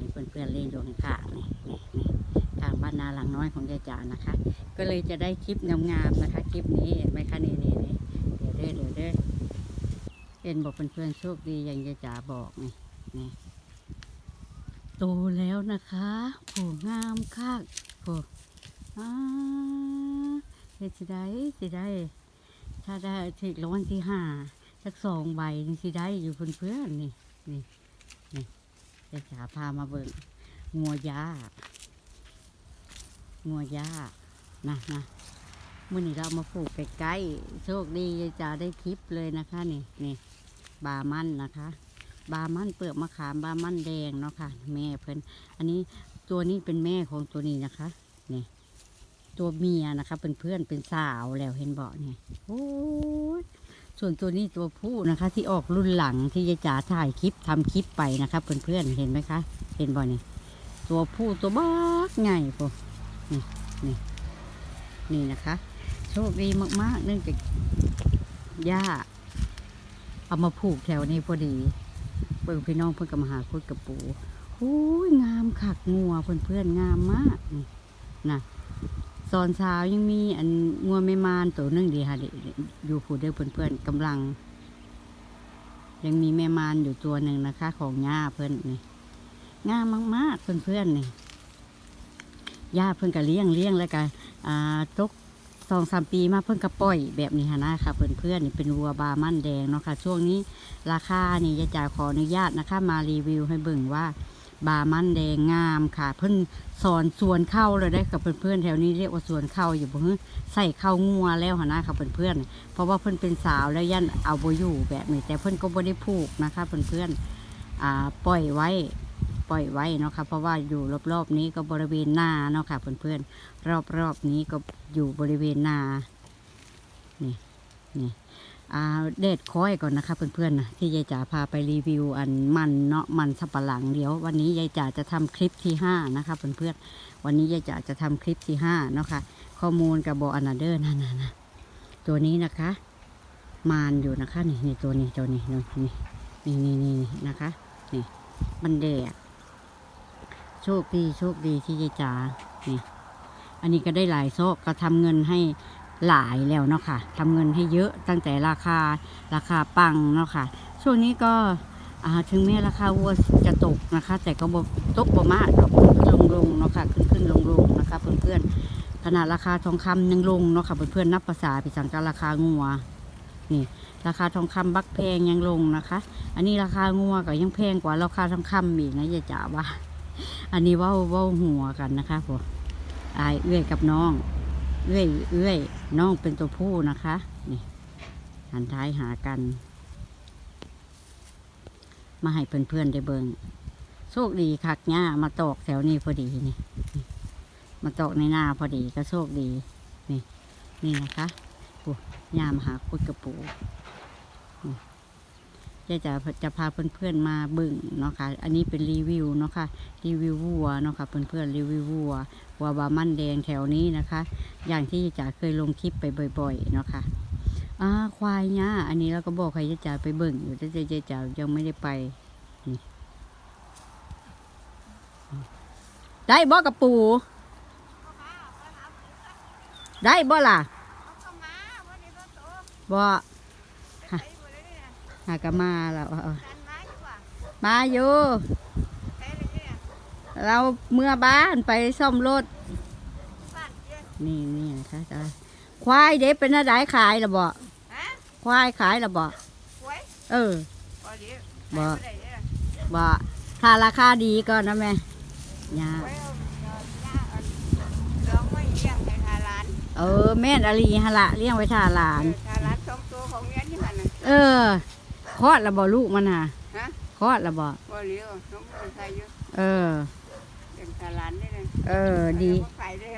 นี่เพื่อนๆเลี้ยงอยู่ข้างๆนี่นี่นี่ข้างบ้านนาหลังน้อยของยายจ๋านะคะ ก็เลยจะได้คลิปงามๆนะคะ คลิปนี้เห็นไหมคะนี่นี่นี่เดี๋ยวเด้อเดี๋ยวเด้อเห็นบอกเพื่อนๆโชคดีอย่างยายจ๋าบอกนี่นี่โตแล้วนะคะโผงามค่าโผอ่าเฮ็ดสิได้สิได้ ถ้าได้ถึงรางวัลที่ห้าสักสองใบนี่สิได้อยู่เพื่อนๆนี่นี่นี่ ยายจ๋าพามาเบิ่งงัวยางัวยานะนะมื่อนี้เรามาปลูกใกล้ๆโชคดีจ๋าได้คลิปเลยนะคะนี่นี่บามันนะคะ บามันเปลือกมะขามบามันแดงเนาะค่ะ แม่เพิ่นอันนี้ตัวนี้เป็นแม่ของตัวนี้นะคะนี่ตัวเมียนะคะเป็นเพื่อนเป็นสาวแล้วเห็นบอกเนี่ยโอ้ย ส่วนตัวนี้ตัวผู้นะคะ ที่ออกรุ่นหลังที่ยายจ๋าถ่ายคลิปทำคลิปไปนะคะเพื่อนๆเห็นไหมคะ เห็นบ่เนี่ยตัวผู้ตัวบักใหญ่พวกนี่นี่นี่นะคะโชคดีมากๆเนื่องจากหญ้าเอามาผูกแถวนี้พอดีเปิ่งพี่น้องเพื่อนกับมาหาคุดกับปูโอ้ยงามขักงัวเพื่อนๆงามมากนี่นะ ตอนเช้ายังมีอันงัวไม่มานตัวหนึงดีค่ะเดี๋ยวอยู่ผูเด้อเพื่อนๆกำลัง ยังมีแม่มานอยู่ตัวหนึ่งนะคะ ของหญ้าเพื่อนนี่ง่ามมากๆเพื่อนๆนี่หญ้าเพื่อนก็เลี้ยงเลี้ยงแล้วก็อ่าตกสองสามปีมาเพิ่งกระปล่อยแบบนี้ฮะนะคะเพื่อนเพื่อนนี่เป็นวัวบามันแดงเนาะค่ะช่วงนี้ราคานี่ยาจ๋าขออนุญาตนะคะ มารีวิวให้เบิ่งว่า บามันแดงงามค่ะ เพิ่นสอนสวนเข้าเลยได้กับเพื่อนๆแถวนี้เรียกว่าสวนเข้าอยู่บ่ฮึใส่เข้างัวแล้วหนะค่ะเพื่อนๆเพราะว่าเพิ่อนเป็นสาวแล้วยันเอาบ่อยู่แบบนี้แต่เพิ่อนก็บ่ได้ผูกนะคะเพื่อนๆอ่าปล่อยไว้ปล่อยไว้เนาะค่ะเพราะว่าอยู่รอบๆนี้ก็บริเวณนาเนาะค่ะเพื่อนๆรอบๆนี้ก็อยู่บริเวณนานี่นี่ เด็ดค้อยก่อนนะคะเพื่อนๆนะที่ยายจ๋าพาไปรีวิวอันมันเนาะมันสับปะหลังเดี๋ยว วันนี้ยายจ๋าจะทำคลิปที่ห้านะคะเพื่อนๆวันนี้ยายจ๋าจะทำคลิปที่ห้าเนาะค่ะข้อมูลกับบออนาเดอร์นั่นนะตัวนี้นะคะมานอยู่นะคะนี่นี่ตัวนี้ตัวนี้นี่นี่นี่นี่นะคะนี่มันแดดโชคดีโชคดีที่ยายจ๋านี่อันนี้ก็ได้หลายโซกก็ทำเงินให้ หลายแล้วเนาะค่ะทำเงินให้เยอะตั้งแต่ราคาราคาปังเนาะค่ะ ช่วงนี้ก็ถึงแม้ราคาวัวจะตกนะคะ แต่ก็บตกบ่มากดอกลงลงเนาะค่ะขึ้นขึ้นลงลงนะคะเพื่อนๆขนาดราคาทองคำยังลงเนาะค่ะเพื่อนๆนับภาษาไปสังการราคางัวนี่ราคาทองคำบักแพงยังลงนะคะ อันนี้ราคางัวก็ยังแพงกว่าราคาทองคำอีกนะยายจ๋าว่า อันนี้ว่าว่าหัวกันนะคะผมอายเอื้อยกับน้องเอื้อยเอื้อย น้องเป็นตัวผู้นะคะ นี่หันท้ายหากัน มาให้เพื่อนๆได้เบิงโชคดีคักหญ้ามาตอกแถวนี้พอดีนี่ มาตอกในหน้าพอดีก็โชคดี นี่ นี่นะคะปูหญ้ามาหาคุดกระปู จะจะจะพาเพื่อนๆมาเบิ่งเนาะค่ะ อันนี้เป็นรีวิวเนาะค่ะ รีวิววัวเนาะค่ะเพื่อนๆรีวิววัววัวบามันแดงแถวนี้นะคะ อย่างที่จ๋าเคยลงคลิปไปบ่อยๆเนาะค่ะอ่าควายเนี่ยอันนี้เราก็บอกใครจะจ๋าไปเบิ่งอยู่แต่เจ๊จ๋ายังไม่ได้ไปได้บ่กับปู ได้บ่ล่ะบ่ หากะมาแล้วเอามาอยู่เราเมื่อบ้านไปซ่อมรถ นี่นี่นะคะจ้าควายเด็เป็นอะไรขายหรอบ่ควายขายหรอบ่เออบ่บ่ถ้าราคาดีก็นะแม่ยาเออแม่นอลีฮะละเลี้ยงไว้ท่าหลานเออคลอ ดแล้วบ่ลูกมันน่ะฮะคลอดแล้วบ่บ่เลี้ยวน้องคนไทยเยอะเออ เป็นทาร้านได้เลยเออ ดีขายได้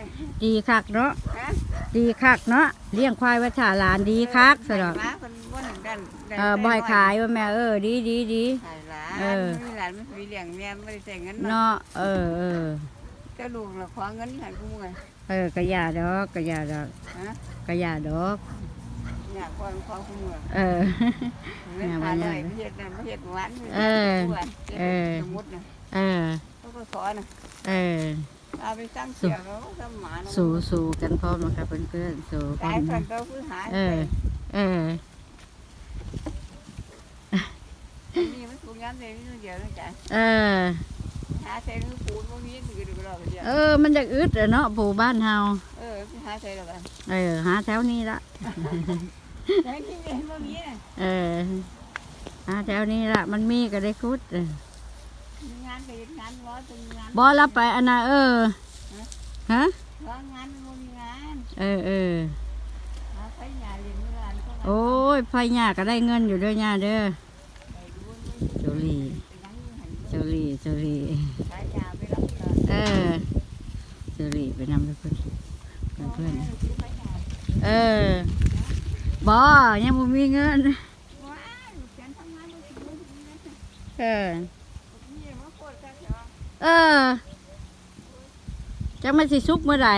ดีคักเนาะ ฮะดีคักเนาะ เลี้ยงควายไว้ท่าหลานดีคักสะดอกมาคนบ่หนึ่งด้านเออบ่อยขายว่าแม่เออ ดีดีดี ขายร้านเออ มีหลานไม่มีเลี้ยงแม่ไม่ได้ใส่เงินเนาะเออเออ เจ้าลูกเราขอเงินให้กูไงเออกระยาดอกกระยาดอกฮะกระยาดอกม อยากก่อนขอคุณเมืองเออเงินหาเลยไม่เฮ็ดนั่นไม่เฮ็ดหวานเออเอเอออสมุดนะเออ เขาก็ขอนะเออเอาไปตั้งเสียเขาทำหมานะสู่สู่กันพร้อมนะคะเพื่อนๆสู่กัตายนก่อนก็คือหาเออ เออนี่มันสูงงานเลยนี่เดียวนะจ๊ะเออ หาใส่คือปูนพวกนี้มันก็ดูเราเดียวเออ มันจะอึดอะเนาะปู่บ้านเฮา เออหาใส่แล้วกันเออ หาแถวนี้ละแต่ที่ เห็นพวกนี้นะเออหาแถวนี้ละมันมีก็ได้คุดเออมีงานไปงานร้อนเป็นงานบอรับไปอันน่ะเออฮะร้อนงานมันมีงานเออเออหาใช้ยาเรียนเมื่อวานก็โอ้ยไฟหยาก็ได้เงินอยู่เด้วยย่าเด้อโจลีโจลีโจลีใช้ยาไปรับเงินเออโจลีไปนำด้วยเพื่อนเพื่อนๆเออ บ่ยังบ่มีเงินว้าวฉันทำงานมาถึงเออนี่มาโคตรกันเออจังมันสิซุกเมื่อไหร่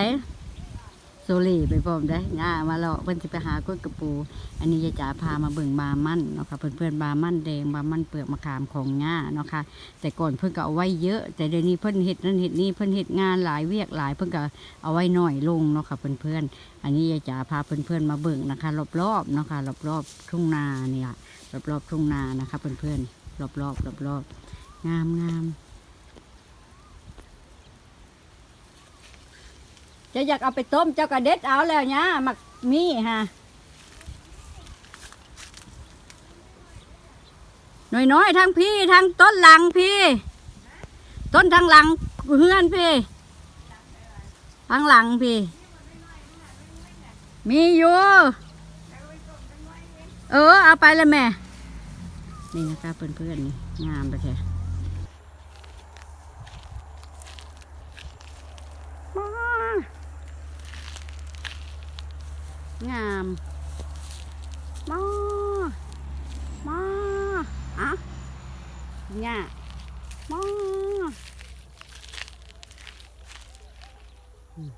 โซลีไปพร้อมได้ง่ามาเลาะเพิ่นสิไปหากล้วยกระปู อันนี้ยายจ๋าพามาเบิ่งบามั่นเนาะค่ะเพื่อนๆบามั่นแดงบามั่นเปลือกมะขามของง่าเนาะค่ะแต่ก่อนเพิ่นก็เอาไว้เยอะ แต่เดี๋ยวนี้เพิ่นเฮ็ดนั่นเฮ็ดนี่เพิ่นเฮ็ดงานหลายเวียกหลายเพิ่นก็เอาไว้หน้อยลงเนาะค่ะเพื่อนๆอันนี้ยายจ๋าพาเพื่อนๆมาเบิ่งนะคะ รอบๆเนาะค่ะรอบๆทุ่งนาเนี่ล่ะรอบๆทุ่งนานะคะเพื่อนๆรอบๆรอบๆงามงาม จะอยากเอาไปต้มเจ้ากระเด็ดเอาแล้วเนี่ยมักมีฮะน้อยๆทั้งพี่ทั้งต้นหลังพี่ ต้นทางหลังเฮือนพี่ทางหลังพี่ มีอยู่เออเอาไปแล้วแม่ นี่นะคะเพื่อนๆนี่งามไปแค่มา งามมามาอะเนี่ยมาอืม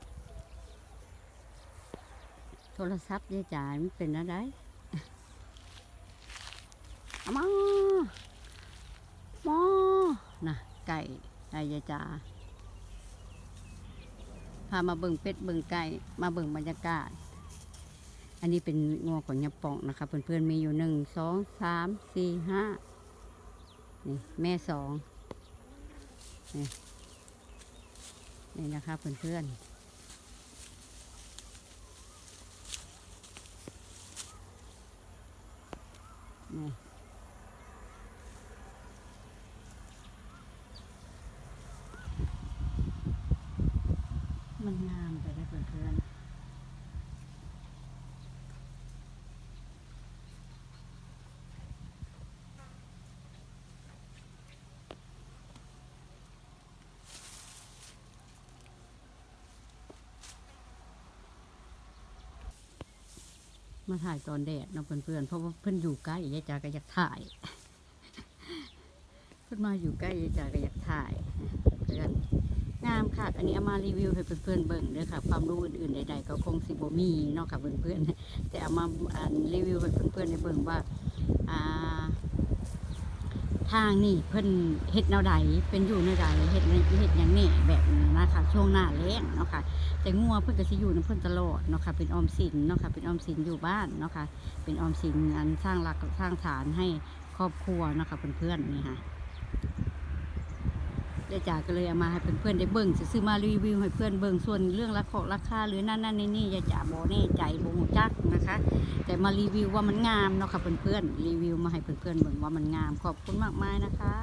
โทรศัพท์ยายจ่ายมันเป็นอะไรเอมามาน่ะ ไก่ไก่ยายจ่าพามาเบิ่งเป็ดเบิ่งไก่มาเบิ่งบรรยากาศ อันนี้เป็นงอของยาป่องนะคะ เพื่อนๆมีอยู่หนึ่งสองสามสี่ห้านี่แม่สองนี่นี่นะคะเพื่อนๆนี่มันงามไปได้เพื่อนๆ มาถ่ายตอนแดดเนาะเพื่อนๆเพราะว่าเพื่อนอยู่ใกล้ยายจาก็อยากถ่าย เพื่อนมาอยู่ใกล้ยายจาก็อยากถ่ายเพื่อนงามค่ะ อันนี้เอามารีวิวให้เพื่อนๆเบิ่งเด้อค่ะ ความรู้อื่นๆใดๆก็คงสิบ่มีเนาะค่ะเพื่อนๆแต่เอามาอ่านรีวิวให้เพื่อนๆได้เบิ่งว่าอ่า ทางนี่เพิ่นเฮ็ดแนวใดเป็นอยู่แนวใดเฮ็ดในเฮ็ดอยังแน่แบบนี้นะคะช่วงหน้าแล้งเนาะค่ะแต่งัวเพิ่นก็สิอยู่นำเพิ่นตลอดเนาะค่ะเป็นออมสินเนาะค่ะเป็นออมสินอยู่บ้านเนาะค่ะเป็นออมสินอันสร้างหลักสร้างฐานให้ครอบครัวเนาะค่ะเพื่อนๆนี่ค่ะ เดี๋ยวจ๋าก็เลยเอามาให้เพื่อนๆได้เบิ่งซื้อมารีวิวให้เพื่อนเบิ่งส่วนเรื่องราคาราคาหรือนั่นนั่นนี่นี่ยายจ๋าบ่แน่ใจบ่ฮู้จักนะคะ แต่มารีวิวว่ามันงามเนาะค่ะเพื่อนๆรีวิวมาให้เพื่อนๆเบิ่งว่ามันงามขอบคุณมากมายนะคะ